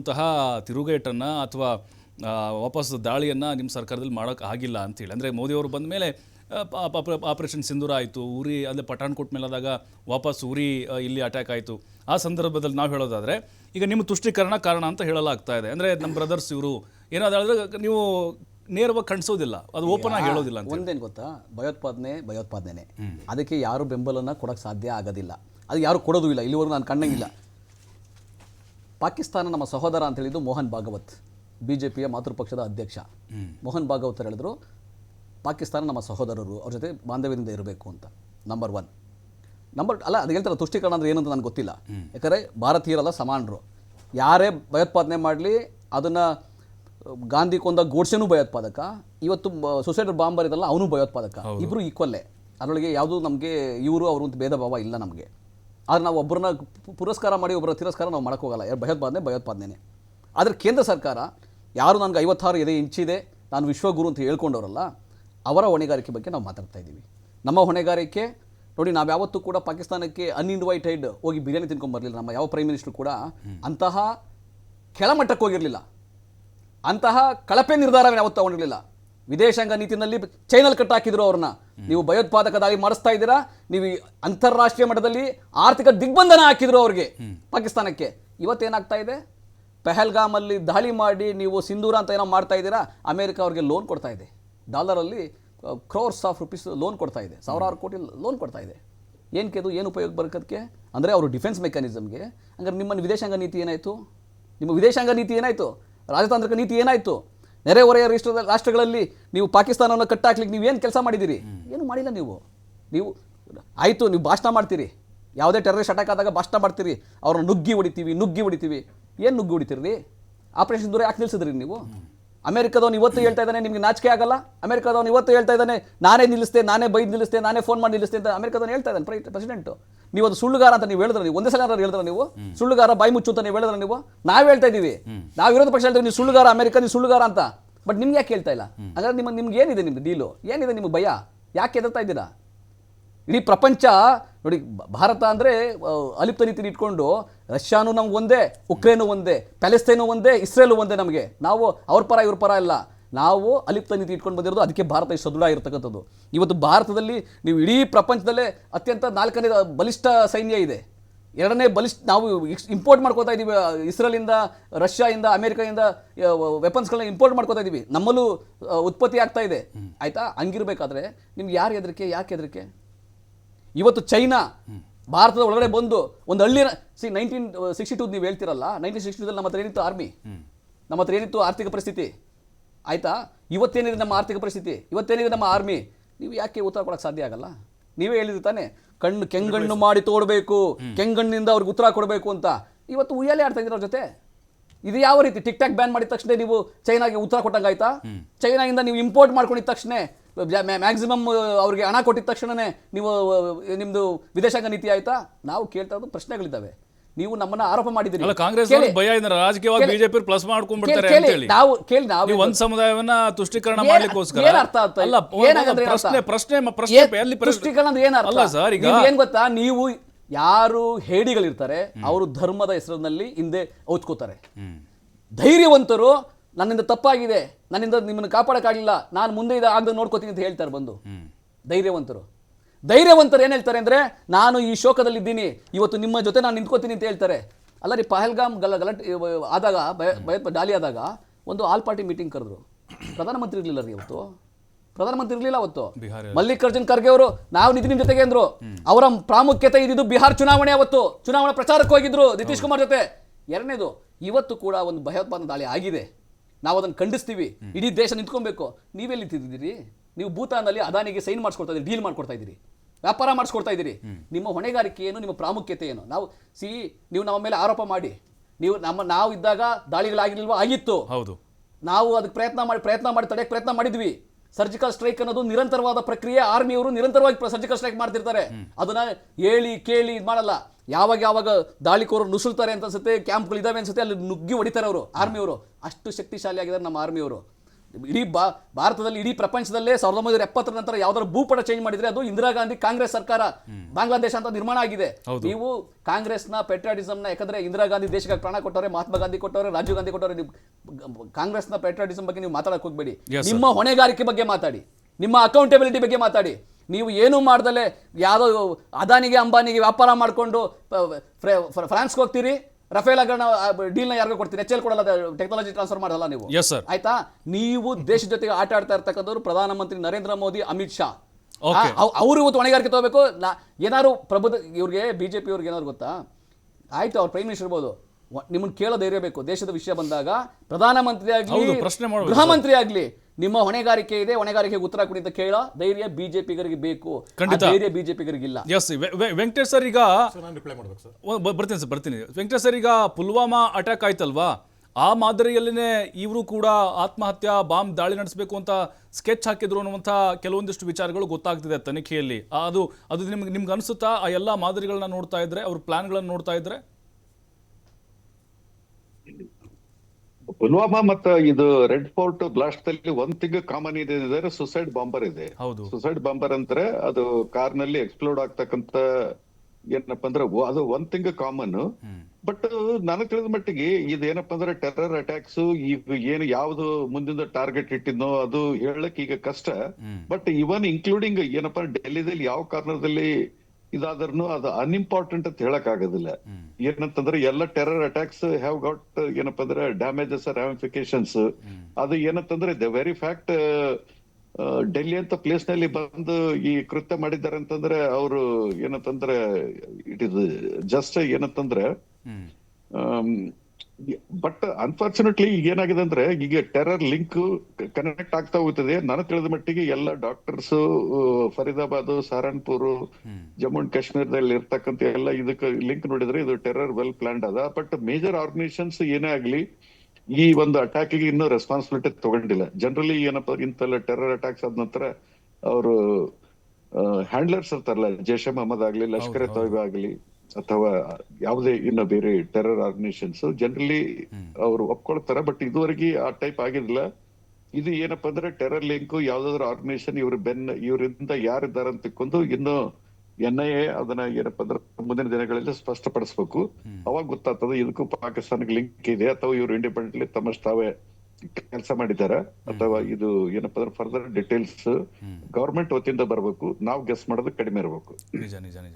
ಅಂತಹ ತಿರುಗೇಟನ್ನು ಅಥವಾ ವಾಪಸ್ ದಾಳಿಯನ್ನು ನಿಮ್ಮ ಸರ್ಕಾರದಲ್ಲಿ ಮಾಡೋಕೆ ಆಗಿಲ್ಲ ಅಂತೇಳಿ. ಅಂದರೆ ಮೋದಿಯವರು ಬಂದ ಮೇಲೆ ಆಪರೇಷನ್ ಸಿಂಧೂರ ಆಯಿತು ಉರಿ ಅಂದರೆ ಪಠಾಣ್ಕೋಟ್ ಮೇಲಾದಾಗ ವಾಪಸ್ ಉರಿ ಇಲ್ಲಿ ಅಟ್ಯಾಕ್ ಆಯಿತು. ಆ ಸಂದರ್ಭದಲ್ಲಿ ನಾವು ಹೇಳೋದಾದ್ರೆ ಈಗ ನಿಮ್ಮ ತುಷ್ಟೀಕರಣ ಕಾರಣ ಅಂತ ಹೇಳಲಾಗ್ತಾ ಇದೆ. ಅಂದರೆ ನಮ್ಮ ಬ್ರದರ್ಸ್ ಇವರು ಏನಾದ್ರೆ ನೀವು ನೇರವಾಗಿ ಕಣ್ಸೋದಿಲ್ಲ ಅದು ಓಪನ್ ಆಗಿ ಹೇಳೋದಿಲ್ಲ ಒಂದೇನು ಗೊತ್ತಾ? ಭಯೋತ್ಪಾದನೆ ಭಯೋತ್ಪಾದನೆ ಅದಕ್ಕೆ ಯಾರು ಬೆಂಬಲನ ಕೊಡೋಕ್ಕೆ ಸಾಧ್ಯ ಆಗೋದಿಲ್ಲ. ಅದು ಯಾರು ಕೊಡೋದು ಇಲ್ಲ. ಇಲ್ಲಿವರೆಗೂ ನಾನು ಕಂಡಂಗಿಲ್ಲ ಪಾಕಿಸ್ತಾನ ನಮ್ಮ ಸಹೋದರ ಅಂತ ಹೇಳಿದ್ದು ಮೋಹನ್ ಭಾಗವತ್ ಬಿ ಜೆ ಪಿಯ ಮಾತೃಪಕ್ಷದ ಅಧ್ಯಕ್ಷ. ಮೋಹನ್ ಭಾಗವತ್ ಅವ್ರು ಹೇಳಿದ್ರು ಪಾಕಿಸ್ತಾನ ನಮ್ಮ ಸಹೋದರರು ಅವ್ರ ಜೊತೆ ಬಾಂಧವ್ಯದಿಂದ ಇರಬೇಕು ಅಂತ ನಂಬರ್ ಒನ್ ನಂಬರ್ ಅಲ್ಲ ಅದು ಹೇಳ್ತಾರೆ ತುಷ್ಟೀಕರಣ ಅಂದ್ರೆ ಏನಂತ ನನಗೆ ಗೊತ್ತಿಲ್ಲ. ಯಾಕಂದರೆ ಭಾರತೀಯರಲ್ಲ ಸಮಾನರು. ಯಾರೇ ಭಯೋತ್ಪಾದನೆ ಮಾಡಲಿ ಅದನ್ನು ಗಾಂಧಿ ಕೊಂದ ಗೋಡ್ಸೆನೂ ಭಯೋತ್ಪಾದಕ ಇವತ್ತು ಸೊಸೈಟಿ ಬಾಂಬರ್ ಇದಲ್ಲ ಅವನು ಭಯೋತ್ಪಾದಕ. ಇಬ್ಬರು ಈಕ್ವಲ್ಲೇ ಅದರೊಳಗೆ ಯಾವುದು ನಮಗೆ ಇವರು ಅವರು ಅಂತ ಭೇದ ಭಾವ ಇಲ್ಲ ನಮಗೆ. ಆದ್ರೆ ನಾವು ಒಬ್ಬರನ್ನ ಪುರಸ್ಕಾರ ಮಾಡಿ ಒಬ್ಬರ ತಿರಸ್ಕಾರ ನಾವು ಮಾಡೋಕ್ಕೋಗಲ್ಲ ಯಾರು ಭಯೋತ್ಪಾದನೆ ಭಯೋತ್ಪಾದನೆ ಆದರೆ ಕೇಂದ್ರ ಸರ್ಕಾರ ಯಾರು ನನಗೆ ಐವತ್ತಾರು ಎದೆ ಇಂಚಿದೆ ನಾನು ವಿಶ್ವಗುರು ಅಂತ ಹೇಳ್ಕೊಂಡವರಲ್ಲ ಅವರ ಹೊಣೆಗಾರಿಕೆ ಬಗ್ಗೆ ನಾವು ಮಾತಾಡ್ತಾ ಇದ್ದೀವಿ. ನಮ್ಮ ಹೊಣೆಗಾರಿಕೆ ನೋಡಿ ನಾವು ಯಾವತ್ತೂ ಕೂಡ ಪಾಕಿಸ್ತಾನಕ್ಕೆ ಅನ್ಇನ್ವೈಟೆಡ್ ಹೋಗಿ ಬಿರಿಯಾನಿ ತಿನ್ಕೊಂಡು ಬರಲಿಲ್ಲ. ನಮ್ಮ ಯಾವ ಪ್ರೈಮ್ ಮಿನಿಸ್ಟರ್ ಕೂಡ ಅಂತಹ ಕೆಳಮಟ್ಟಕ್ಕೆ ಹೋಗಿರಲಿಲ್ಲ. ಅಂತಹ ಕಳಪೆ ನಿರ್ಧಾರವನ್ನು ಯಾವತ್ತೂ ತಗೊಂಡಿರಲಿಲ್ಲ. ವಿದೇಶಾಂಗ ನೀತಿನಲ್ಲಿ ಚೈನಲ್ ಕಟ್ ಹಾಕಿದ್ರು ಅವ್ರನ್ನ. ನೀವು ಭಯೋತ್ಪಾದಕ ದಾಳಿ ಮಾಡಿಸ್ತಾ ಇದ್ದೀರಾ? ನೀವು ಅಂತಾರಾಷ್ಟ್ರೀಯ ಮಟ್ಟದಲ್ಲಿ ಆರ್ಥಿಕ ದಿಗ್ಬಂಧನ ಹಾಕಿದ್ರು ಅವ್ರಿಗೆ ಪಾಕಿಸ್ತಾನಕ್ಕೆ. ಇವತ್ತೇನಾಗ್ತಾ ಇದೆ? ಪೆಹಲ್ಗಾಮಲ್ಲಿ ದಾಳಿ ಮಾಡಿ ನೀವು ಸಿಂಧೂರ ಅಂತ ಏನೋ ಮಾಡ್ತಾ ಇದ್ದೀರಾ? ಅಮೆರಿಕ ಅವ್ರಿಗೆ ಲೋನ್ ಕೊಡ್ತಾ ಇದೆ. ಡಾಲರಲ್ಲಿ ಕ್ರೋರ್ಸ್ ಆಫ್ ರುಪೀಸ್ ಲೋನ್ ಕೊಡ್ತಾ ಇದೆ. ಸಾವಿರಾರು ಕೋಟಿ ಲೋನ್ ಕೊಡ್ತಾ ಇದೆ. ಏನಕ್ಕೆ ಅದು ಏನು ಉಪಯೋಗ ಬರೋದಕ್ಕೆ ಅಂದರೆ ಅವರು ಡಿಫೆನ್ಸ್ ಮೆಕ್ಯಾನಿಸಮ್ಗೆ ಹಂಗಾರೆ ನಿಮ್ಮ ವಿದೇಶಾಂಗ ನೀತಿ ಏನಾಯಿತು? ನಿಮ್ಮ ವಿದೇಶಾಂಗ ನೀತಿ ಏನಾಯಿತು? ರಾಜತಾಂತ್ರಿಕ ನೀತಿ ಏನಾಯಿತು? ನೆರೆಹೊರೆಯ ರಾಷ್ಟ್ರದ ರಾಷ್ಟ್ರಗಳಲ್ಲಿ ನೀವು ಪಾಕಿಸ್ತಾನವನ್ನು ಕಟ್ಟಾಕ್ಲಿಕ್ಕೆ ನೀವು ಏನು ಕೆಲಸ ಮಾಡಿದ್ದೀರಿ? ಏನು ಮಾಡಿಲ್ಲ ನೀವು. ನೀವು ಆಯಿತು ನೀವು ಭಾಷಣ ಮಾಡ್ತೀರಿ. ಯಾವುದೇ ಟೆರರಿಸ್ಟ್ ಅಟ್ಯಾಕ್ ಆದಾಗ ಭಾಷಣ ಮಾಡ್ತೀರಿ. ಅವ್ರನ್ನ ನುಗ್ಗಿ ಹೊಡಿತೀವಿ ನುಗ್ಗಿ ಹೊಡಿತೀವಿ. ಏನು ನುಗ್ಗಿ ಹೊಡಿತೀರಿ ಆಪರೇಷನ್ ದೂರ ಯಾಕೆ ನಿಲ್ಸಿದ್ರಿ ನೀವು? ಅಮೆರಿಕದವನು ಇವತ್ತು ಹೇಳ್ತಾ ಇದ್ದಾನೆ ನಿಮಗೆ ನಾಚಿಕೆ ಆಗಲ್ಲ. ಅಮೆರಿಕದವನು ಇವತ್ತು ಹೇಳ್ತಾ ಇದ್ದಾನೆ ನಾನೇ ನಿಲ್ಲಿಸ್ತೆ ನಾನೇ ಬೈದು ನಿಲ್ಲಿಸ್ತೆ ನಾನೇ ಫೋನ್ ಮಾಡಿ ನಿಲ್ಲಿಸ್ತೆ ಅಂತ ಅಮೆರಿಕದವನು ಹೇಳ್ತಾ ಇದ್ದಾನೆ ಪ್ರೆಸಿಡೆಂಟ್ ನೀವು ಅದು ಸುಳ್ಳುಗಾರ ಅಂತ ನೀವು ಹೇಳಿದ್ರೆ ನೀವು? ಒಂದೇ ಸಲ ಹೇಳಿದ್ರೆ ನೀವು? ಸುಳ್ಳುಗಾರ ಬಾಯಿ ಮುಚ್ಚು ಅಂತ ನೀವು ಹೇಳಿದ್ರೆ ನೀವು? ನಾವು ಹೇಳ್ತಾ ಇದ್ದೀವಿ. ನಾವು ವಿರೋಧ ಪಕ್ಷ ಹೇಳ್ತೀವಿ ನೀವು ಸುಳ್ಳುಗಾರ ಅಮೆರಿಕ ನೀವು ಸುಳ್ಳುಗಾರ ಅಂತ. ಬಟ್ ನಿಮ್ಗೆ ಯಾಕೆ ಹೇಳ್ತಾ ಇಲ್ಲ? ಹಾಗಾದ್ರೆ ನಿಮ್ಮ ನಿಮ್ಗೆ ಏನಿದೆ ನಿಮ್ದು ಡೀಲು ಏನಿದೆ ನಿಮ್ಗೆ ಭಯ? ಯಾಕೆ ಎದುರ್ತಾ ಇದ್ದೀರಾ? ಇಡೀ ಪ್ರಪಂಚ ನೋಡಿ ಭಾರತ ಅಂದರೆ ಅಲಿಪ್ತ ನೀತಿ ಇಟ್ಕೊಂಡು ರಷ್ಯಾನು ನಮ್ಗೆ ಒಂದೇ ಉಕ್ರೇನು ಒಂದೇ ಪ್ಯಾಲೆಸ್ತೈನು ಒಂದೇ ಇಸ್ರೇಲು ಒಂದೇ ನಮಗೆ. ನಾವು ಅವ್ರ ಪರ ಇವ್ರ ಪರ ಇಲ್ಲ. ನಾವು ಅಲಿಪ್ತ ನೀತಿ ಇಟ್ಕೊಂಡು ಬಂದಿರೋದು ಅದಕ್ಕೆ ಭಾರತ ಇಷ್ಟು ಸದೃಢ ಇರತಕ್ಕಂಥದ್ದು ಇವತ್ತು ಭಾರತದಲ್ಲಿ ನೀವು ಇಡೀ ಪ್ರಪಂಚದಲ್ಲೇ ಅತ್ಯಂತ ನಾಲ್ಕನೇ ಬಲಿಷ್ಠ ಸೈನ್ಯ ಇದೆ. ಎರಡನೇ ಬಲಿಷ್ಠ ನಾವು ಇಂಪೋರ್ಟ್ ಮಾಡ್ಕೋತಾ ಇದ್ದೀವಿ ಇಸ್ರೇಲಿಂದ, ರಷ್ಯಾಯಿಂದ ಅಮೇರಿಕಾಯಿಂದ ವೆಪನ್ಸ್ಗಳನ್ನ ಇಂಪೋರ್ಟ್ ಮಾಡ್ಕೋತಾ ಇದ್ದೀವಿ ನಮ್ಮಲ್ಲೂ ಉತ್ಪತ್ತಿ ಆಗ್ತಾ ಇದೆ. ಆಯ್ತಾ? ಹಂಗಿರ್ಬೇಕಾದ್ರೆ ನಿಮ್ಗೆ ಯಾರು ಹೆದರಿಕೆ, ಯಾಕೆ ಹೆದರಿಕೆ? ಇವತ್ತು ಚೈನಾ ಭಾರತದ ಒಳಗಡೆ ಬಂದು ಒಂದು ಹಳ್ಳಿನ ಸಿ ನೈನ್ಟೀನ್ ಸಿಕ್ಸ್ಟಿ ಟೂ ನೀವು ಹೇಳ್ತಿರಲ್ಲ ನೈನ್ಟೀನ್ ಸಿಕ್ಸ್ಟಿ ಟೂದಲ್ಲಿ ನಮ್ಮ ಹತ್ರ ಏನಿತ್ತು ಆರ್ಮಿ ನಮ್ಮ ಹತ್ರ ಏನಿತ್ತು ಆರ್ಥಿಕ ಪರಿಸ್ಥಿತಿ? ಆಯಿತಾ? ಇವತ್ತೇನಿದೆ ನಮ್ಮ ಆರ್ಥಿಕ ಪರಿಸ್ಥಿತಿ? ಇವತ್ತೇನಿದೆ ನಮ್ಮ ಆರ್ಮಿ ನೀವು ಯಾಕೆ ಉತ್ತರ ಕೊಡೋಕ್ಕೆ ಸಾಧ್ಯ ಆಗಲ್ಲ? ನೀವೇ ಹೇಳಿದ್ರು ತಾನೆ ಕಣ್ಣು ಕೆಂಗಣ್ಣು ಮಾಡಿ ತೋಡಬೇಕು ಕೆಂಗಣ್ಣಿಂದ ಅವ್ರಿಗೆ ಉತ್ತರ ಕೊಡಬೇಕು ಅಂತ. ಇವತ್ತು ಉಯ್ಯಾಲೆ ಆಡ್ತಾ ಇದ್ದೀರ ಜೊತೆ? ಇದು ಯಾವ ರೀತಿ ಟಿಕ್ ಟಾಕ್ ಬ್ಯಾನ್ ಮಾಡಿದ ತಕ್ಷಣ ನೀವು ಚೈನಾಗೆ ಉತ್ತರ ಕೊಟ್ಟಂಗಾಯ್ತಾ ಚೈನಾದಿಂದ ನೀವು ಇಂಪೋರ್ಟ್ ಮಾಡ್ಕೊಂಡಿದ ತಕ್ಷಣ ಮ್ಯಾಕ್ಸಿಮಮ್ ಅವ್ರಿಗೆ ಹಣ ಕೊಟ್ಟಿದ ತಕ್ಷಣನೇ ನೀವು ನಿಮ್ಮದು ವಿದೇಶಾಂಗ ನೀತಿ ಆಯ್ತಾ? ನಾವು ಕೇಳ್ತಾ ಇರೋದು ಪ್ರಶ್ನೆಗಳಿದ್ದಾವೆ. ನೀವು ನಮ್ಮನ್ನ ಆರೋಪ ಮಾಡಿದ್ರಿ ಕಾಂಗ್ರೆಸ್. ಭಯ ರಾಜಕೀಯವಾಗಿ. ಬಿಜೆಪಿ ಪ್ಲಸ್ ಮಾಡ್ಕೊಂಡ್ಬಿಡ್ತಾರೆ ಅಂತ ಹೇಳಿ ನಾವು ಕೇಳಿ ನಾವು ಒಂದ್ ಸಮುದಾಯವನ್ನ ತುಷ್ಟೀಕರಣ ಮಾಡ್ಲಿಕ್ಕೋಸ್ಕರ ಏನ್ ಅರ್ಥ ಆಗ್ತಾ ಇಲ್ಲ? ಏನಾಗಂದ್ರೆ ಪ್ರಶ್ನೆ? ಪ್ರಶ್ನೆ ಪ್ರಶ್ನೆ ಎಲ್ಲಿ ತುಷ್ಟೀಕರಣ ಅಂದ್ರೆ ಏನು? ಅಲ್ಲ ಸರ್ ಈಗ ನೀವು ಏನ್ ಗೊತ್ತಾ? ನೀವು ಯಾರು ಹೇಡಿಗಳಿರ್ತಾರೆ ಅವರು ಧರ್ಮದ ಹೆಸರಿನಲ್ಲಿ ಹಿಂದೆ ಓದ್ಕೋತಾರೆ ಧೈರ್ಯವಂತರು ನನ್ನಿಂದ ತಪ್ಪಾಗಿದೆ ನನ್ನಿಂದ ನಿಮ್ಮನ್ನು ಕಾಪಾಡಕ್ಕಾಗಲಿಲ್ಲ ನಾನು ಮುಂದೆ ಇದು ಆಗದೆ ನೋಡ್ಕೋತೀನಿ ಅಂತ ಹೇಳ್ತಾರೆ ಬಂದು. ಧೈರ್ಯವಂತರು. ಧೈರ್ಯವಂತರು ಏನು ಹೇಳ್ತಾರೆ ಅಂದರೆ ನಾನು ಈ ಶೋಕದಲ್ಲಿದ್ದೀನಿ ಇವತ್ತು ನಿಮ್ಮ ಜೊತೆ ನಾನು ನಿಂತ್ಕೋತೀನಿ ಅಂತ ಹೇಳ್ತಾರೆ. ಅಲ್ಲ ರೀ ಪಹಲ್ಗಾಮ್ ಗಲ ಗಲಾಟೆ ಆದಾಗ ಭಯ ಭಯ ದಾಳಿ ಆದಾಗ ಒಂದು ಆಲ್ ಪಾರ್ಟಿ ಮೀಟಿಂಗ್ ಕರೆದ್ರು. ಪ್ರಧಾನಮಂತ್ರಿ ಇರಲಿಲ್ಲ ರೀ ಇವತ್ತು ಪ್ರಧಾನಮಂತ್ರಿ ಇರಲಿಲ್ಲ ಅವತ್ತು? ಮಲ್ಲಿಕಾರ್ಜುನ್ ಖರ್ಗೆ ಅವರು ನಾವು ನಿಧಿ ನಿಮ್ಮ ಜೊತೆಗೆ ಅಂದ್ರು. ಅವರ ಪ್ರಾಮುಖ್ಯತೆ ಇದ್ದಿದ್ದು ಬಿಹಾರ್ ಚುನಾವಣೆ ಅವತ್ತು. ಚುನಾವಣಾ ಪ್ರಚಾರಕ್ಕೆ ಹೋಗಿದ್ರು ನಿತೀಶ್ ಕುಮಾರ್ ಜೊತೆ. ಎರಡನೇದು ಇವತ್ತು ಕೂಡ ಒಂದು ಭಯೋತ್ಪಾದನೆ ದಾಳಿ ಆಗಿದೆ. ನಾವು ಅದನ್ನು ಖಂಡಿಸ್ತೀವಿ. ಇಡೀ ದೇಶ ನಿಂತ್ಕೊಬೇಕು. ನೀವೆಲ್ಲಿ ತಿದ್ದಿದ್ದೀರಿ ನೀವು ಭೂತಾನಲ್ಲಿ ಅದಾನಿಗೆ ಸೈನ್ ಮಾಡಿಸ್ಕೊಡ್ತಾ ಇದ್ದೀರಿ ಡೀಲ್ ಮಾಡ್ಕೊಡ್ತಾ ಇದ್ದೀರಿ. ವ್ಯಾಪಾರ ಮಾಡಿಸ್ಕೊಡ್ತಾ ಇದ್ದೀರಿ. ನಿಮ್ಮ ಹೊಣೆಗಾರಿಕೆ ಏನು ನಿಮ್ಮ ಪ್ರಾಮುಖ್ಯತೆ ಏನು ನಾವು ಸಿ ನೀವು ನಮ್ಮ ಮೇಲೆ ಆರೋಪ ಮಾಡಿ. ನೀವು ನಮ್ಮ ನಾವು ಇದ್ದಾಗ ದಾಳಿಗಳಾಗಿರ್ಲಿಲ್ವಾ? ಆಗಿತ್ತು. ಹೌದು. ನಾವು ಅದಕ್ಕೆ ಪ್ರಯತ್ನ ಮಾಡಿ ಪ್ರಯತ್ನ ಮಾಡಿ ತಡೆಯಕ್ಕೆ ಪ್ರಯತ್ನ ಮಾಡಿದ್ವಿ. ಸರ್ಜಿಕಲ್ ಸ್ಟ್ರೈಕ್ ಅನ್ನೋದು ನಿರಂತರವಾದ ಪ್ರಕ್ರಿಯೆ. ಆರ್ಮಿಯವರು ನಿರಂತರವಾಗಿ ಸರ್ಜಿಕಲ್ ಸ್ಟ್ರೈಕ್ ಮಾಡ್ತಿರ್ತಾರೆ. ಅದನ್ನ ಹೇಳಿ ಕೇಳಿ ಇದು ಮಾಡಲ್ಲ. ಯಾವಾಗ ಯಾವಾಗ ದಾಳಿಕೋರು ನುಸುಳ್ತಾರೆ ಅಂತ ಅನ್ಸುತ್ತೆ ಕ್ಯಾಂಪ್ಗಳು ಇದಾವೆ ಅನ್ಸುತ್ತೆ ಅಲ್ಲಿ ನುಗ್ಗಿ ಹೊಡಿತಾರೆ ಅವರು ಆರ್ಮಿಯವರು ಅಷ್ಟು ಶಕ್ತಿಶಾಲಿ ಆಗಿದ್ದಾರೆ ನಮ್ಮ ಆರ್ಮಿಯವರು ಇಡೀ ಬಾ ಭಾರತದಲ್ಲಿ ಇಡೀ ಪ್ರಪಂಚದಲ್ಲೇ ಸಾವಿರದ ಒಂಬೈನೂರ ಎಪ್ಪತ್ತರ ನಂತರ ಯಾವ್ದಾದ್ರು ಭೂಪಟ ಚೇಂಜ್ ಮಾಡಿದ್ರೆ ಅದು ಇಂದಿರಾ ಗಾಂಧಿ ಕಾಂಗ್ರೆಸ್ ಸರ್ಕಾರ. ಬಾಂಗ್ಲಾದೇಶ ಅಂತ ನಿರ್ಮಾಣ ಆಗಿದೆ. ನೀವು ಕಾಂಗ್ರೆಸ್ನ ಪೆಟ್ರಾಟಿಸಮ್ನ ಯಾಕಂದ್ರೆ ಇಂದಿರಾ ಗಾಂಧಿ ದೇಶಕ್ಕೆ ಪ್ರಾಣ ಕೊಟ್ಟವ್ರೆ ಮಹಾತ್ಮ ಗಾಂಧಿ ಕೊಟ್ಟವ್ರೆ ರಾಜೀವ್ ಗಾಂಧಿ ಕೊಟ್ಟವ್ರೆ ನೀವು ಕಾಂಗ್ರೆಸ್ನ ಪೆಟ್ರಾಟಿಸಮ್ ಬಗ್ಗೆ ನೀವು ಮಾತಾಡಕ್ ಹೋಗ್ಬೇಡಿ. ನಿಮ್ಮ ಹೊಣೆಗಾರಿಕೆ ಬಗ್ಗೆ ಮಾತಾಡಿ. ನಿಮ್ಮ ಅಕೌಂಟೆಬಿಲಿಟಿ ಬಗ್ಗೆ ಮಾತಾಡಿ. ನೀವು ಏನೂ ಮಾಡ್ದಲೆ ಯಾವುದೋ ಅದಾನಿಗೆ ಅಂಬಾನಿಗೆ ವ್ಯಾಪಾರ ಮಾಡಿಕೊಂಡು ಫ್ರಾನ್ಸ್ಗೆ ಹೋಗ್ತೀರಿ? ರಫೇಲ್ ಹಗರಣ ಡೀಲ್ನ ಯಾರಿಗೂ ಕೊಡ್ತೀನಿ. ಎಚ್ ಎಲ್ ಕೊಡಲ್ಲ ಟೆಕ್ನಾಲಜಿ ಟ್ರಾನ್ಸ್ಫರ್ ಮಾಡಲ್ಲ ನೀವು. ಎಸ್ ಸರ್ ಆಯ್ತಾ? ನೀವು ದೇಶ ಜೊತೆಗೆ ಆಟ ಆಡ್ತಾ ಇರ್ತಕ್ಕಂಥವ್ರು ಪ್ರಧಾನಮಂತ್ರಿ ನರೇಂದ್ರ ಮೋದಿ ಅಮಿತ್ ಶಾ. ಅವರು ಅವ್ರು ಇವತ್ತು ಹೊಣೆಗಾರಿಕೆ ತಗೋಬೇಕು. ನಾ ಏನಾದ್ರು ಪ್ರಬುದ್ಧ ಇವ್ರಿಗೆ ಬಿಜೆಪಿ ಅವ್ರಿಗೆ ಏನಾದ್ರು ಗೊತ್ತಾ? ಆಯ್ತು ಅವ್ರು ಪ್ರೈಮ್ ಮಿನಿಸ್ಟರ್ ಇರ್ಬೋದು. ನಿಮ್ಮನ್ನ ಕೇಳೋ ಧೈರ್ಯ ಬೇಕು. ದೇಶದ ವಿಷಯ ಬಂದಾಗ ಪ್ರಧಾನಮಂತ್ರಿ ಆಗಲಿ ಗೃಹ ಮಂತ್ರಿ ಆಗ್ಲಿ ನಿಮ್ಮ ಹೊಣೆಗಾರಿಕೆ ಇದೆ ಹೊಣೆಗಾರಿಕೆಗೆ ಉತ್ತರ ಕೊಡಿ ಅಂತ ಕೇಳ ಧೈರ್ಯ ಬಿಜೆಪಿಗರಿಗೆ ಬೇಕು. ಆ ಖಂಡಿತ. ಧೈರ್ಯ ಬಿಜೆಪಿಗರಿಗಿಲ್ಲ. ಎಸ್ ವೆಂಕಟೇಶ್ ಸರ್ ಈಗ ನಾನು ರಿಪ್ಲೈ ಮಾಡ್ಬೇಕು ಸರ್ ಒ- ಬ- ಬರ್ತೀನಿ ಸರ್ ಬರ್ತೀನಿ. ವೆಂಕಟೇಶ್ ಸರ್ ಈಗ ಪುಲ್ವಾಮಾ ಅಟ್ಯಾಕ್ ಆಯ್ತಲ್ವಾ? ಆ ಮಾದರಿಯಲ್ಲಿನೇ ಇವರು ಕೂಡ ಆತ್ಮಹತ್ಯಾ ಬಾಂಬ್ ದಾಳಿ ನಡೆಸಬೇಕು ಅಂತ ಸ್ಕೆಚ್ ಹಾಕಿದ್ರು ಅನ್ನುವಂಥ ಕೆಲವೊಂದಿಷ್ಟು ವಿಚಾರಗಳು ಗೊತ್ತಾಗ್ತಿದೆ ತನಿಖೆಯಲ್ಲಿ. ಆ, ಅದು ಅದು ನಿಮ್ಗೆ ನಿಮ್ಗೆ ಅನಿಸುತ್ತಾ ಆ ಎಲ್ಲ ಮಾದರಿಗಳನ್ನ ನೋಡ್ತಾ ಇದ್ರೆ ಅವ್ರ ಪ್ಲಾನ್ಗಳನ್ನ ನೋಡ್ತಾ ಇದ್ರೆ? ಪುಲ್ವಾಮಾ ಮತ್ತ ಇದು ರೆಡ್ ಫೋರ್ಟ್ ಬ್ಲಾಸ್ಟ್ ಅಲ್ಲಿ ಒಂದ್ ತಿಂಗ್ ಕಾಮನ್ ಇದೆ ಸುಸೈಡ್ ಬಾಂಬರ್ ಇದೆ. ಸುಸೈಡ್ ಬಾಂಬರ್ ಅಂದ್ರೆ ಅದು ಕಾರ್ನಲ್ಲಿ ಎಕ್ಸ್ಪ್ಲೋರ್ಡ್ ಆಗ್ತಕ್ಕಂತ ಏನಪ್ಪಾ ಅಂದ್ರೆ ಅದು ಒಂದ್ ತಿಂಗ್ ಕಾಮನ್ ಬಟ್ ನನಗೆ ತಿಳಿದ ಮಟ್ಟಿಗೆ ಇದೇನಪ್ಪ ಅಂದ್ರೆ ಟೆರರ್ ಅಟ್ಯಾಕ್ಸ್ ಈಗ ಏನು ಯಾವ್ದು ಮುಂದಿನ ಟಾರ್ಗೆಟ್ ಇಟ್ಟಿದ್ನೋ ಅದು ಹೇಳಕ್ ಈಗ ಕಷ್ಟ. ಬಟ್ ಇವನ್ ಇನ್ಕ್ಲೂಡಿಂಗ್ ಏನಪ್ಪಾ ಡೆಲ್ಲಿದಲ್ಲಿ ಯಾವ ಕಾರಣದಲ್ಲಿ ಇದಾದ್ರೂ ಅದು ಅನ್ಇಂಪಾರ್ಟೆಂಟ್ ಅಂತ ಹೇಳಕ್ ಆಗೋದಿಲ್ಲ. ಏನಂತಂದ್ರೆ ಎಲ್ಲ ಟೆರರ್ ಅಟ್ಯಾಕ್ಸ್ ಹ್ಯಾವ್ ಗಾಟ್ ಏನಪ್ಪ ಅಂದ್ರೆ ಡ್ಯಾಮೇಜಸ್ ರಾಮಿಫಿಕೇಶನ್ಸ್ ಅದು ಏನಂತಂದ್ರೆ ದ ವೆರಿ ಫ್ಯಾಕ್ಟ್ ಡೆಲ್ಲಿ ಅಂತ ಪ್ಲೇಸ್ನಲ್ಲಿ ಬಂದು ಈ ಕೃತ್ಯ ಮಾಡಿದ್ದಾರೆ ಅಂತಂದ್ರೆ ಅವರು ಏನಂತಂದ್ರೆ ಇಟ್ ಇಸ್ ಜಸ್ಟ್ ಏನಂತಂದ್ರೆ ಬಟ್ ಅನ್ಫಾರ್ಚುನೇಟ್ಲಿ ಈಗ ಏನಾಗಿದೆ ಅಂದ್ರೆ ಈಗ ಟೆರರ್ ಲಿಂಕ್ ಕನೆಕ್ಟ್ ಆಗ್ತಾ ಹೋಗ್ತದೆ. ನನಗೆ ತಿಳಿದ ಮಟ್ಟಿಗೆ ಎಲ್ಲ ಡಾಕ್ಟರ್ಸ್ ಫರೀದಾಬಾದ್ ಸಹರನ್ಪುರ್ ಜಮ್ಮು ಅಂಡ್ ಕಾಶ್ಮೀರದಲ್ಲಿ ಇರ್ತಕ್ಕಂಥ ಎಲ್ಲ ಇದಕ್ಕೆ ಲಿಂಕ್ ನೋಡಿದ್ರೆ ಇದು ಟೆರರ್ ವೆಲ್ ಪ್ಲಾನ್ಡ್ ಅದ. ಬಟ್ ಮೇಜರ್ ಆರ್ಗನೈಸೇಷನ್ಸ್ ಏನೇ ಆಗ್ಲಿ ಈ ಒಂದು ಅಟ್ಯಾಕ್ಗೆ ಇನ್ನೂ ರೆಸ್ಪಾನ್ಸಿಬಿಲಿಟಿ ತಗೊಂಡಿಲ್ಲ. ಜನರಲಿ ಏನಪ್ಪಾ ಇಂತೆಲ್ಲ ಟೆರರ್ ಅಟ್ಯಾಕ್ಸ್ ಆದ ನಂತರ ಅವರು ಹ್ಯಾಂಡ್ಲರ್ಸ್ ಇರ್ತಾರಲ್ಲ ಜೈಷ್ ಮೊಹಮ್ಮದ್ ಆಗ್ಲಿ ಲಷ್ಕರ್ ಎ ತೊಯ್ಬಾ ಆಗ್ಲಿ ಅಥವಾ ಯಾವುದೇ ಇನ್ನ ಬೇರೆ ಟೆರರ್ ಆರ್ಗನೈಸೇಷನ್ಸ್ ಜನರಲಿ ಅವರು ಒಪ್ಕೊಳ್ತಾರ ಬಟ್ ಇದುವರೆಗೆ ಆ ಟೈಪ್ ಆಗಿರ್ಲಿಲ್ಲ. ಇದು ಏನಪ್ಪಾ ಅಂದ್ರೆ ಟೆರರ್ ಲಿಂಕ್ ಯಾವ್ದಾದ್ರು ಆರ್ಗನೈಸೇಷನ್ ಇವ್ರ ಬೆನ್ ಇವರಿಂದ ಯಾರಿದ್ದಾರೆ ಅಂತ ತಿಳ್ಕೊಂಡು ಇನ್ನು ಎನ್ ಐ ಎ ಅದನ್ನ ಏನಪ್ಪಾ ಅಂದ್ರೆ ಮುಂದಿನ ದಿನಗಳಲ್ಲಿ ಸ್ಪಷ್ಟಪಡಿಸ್ಬೇಕು. ಅವಾಗ ಗೊತ್ತಾಗ್ತದೆ ಇದಕ್ಕೂ ಪಾಕಿಸ್ತಾನಕ್ಕೆ ಲಿಂಕ್ ಇದೆ ಅಥವಾ ಇವರು ಇಂಡಿಪೆಂಡೆಂಟ್ಲಿ ತಮ್ಮಷ್ಟು ತಾವೇ ಕೆಲಸ ಮಾಡಿದಾರ ಅಥವಾ ಇದು ಏನಪ್ಪಾ ಅಂದ್ರೆ ಫರ್ದರ್ ಡಿಟೇಲ್ಸ್ ಗವರ್ಮೆಂಟ್ ವತಿಯಿಂದ ಬರಬೇಕು. ನಾವು ಗೆಸ್ ಮಾಡೋದು ಕಡಿಮೆ ಇರಬೇಕು. ನಿಜ ನಿಜ ನಿಜ.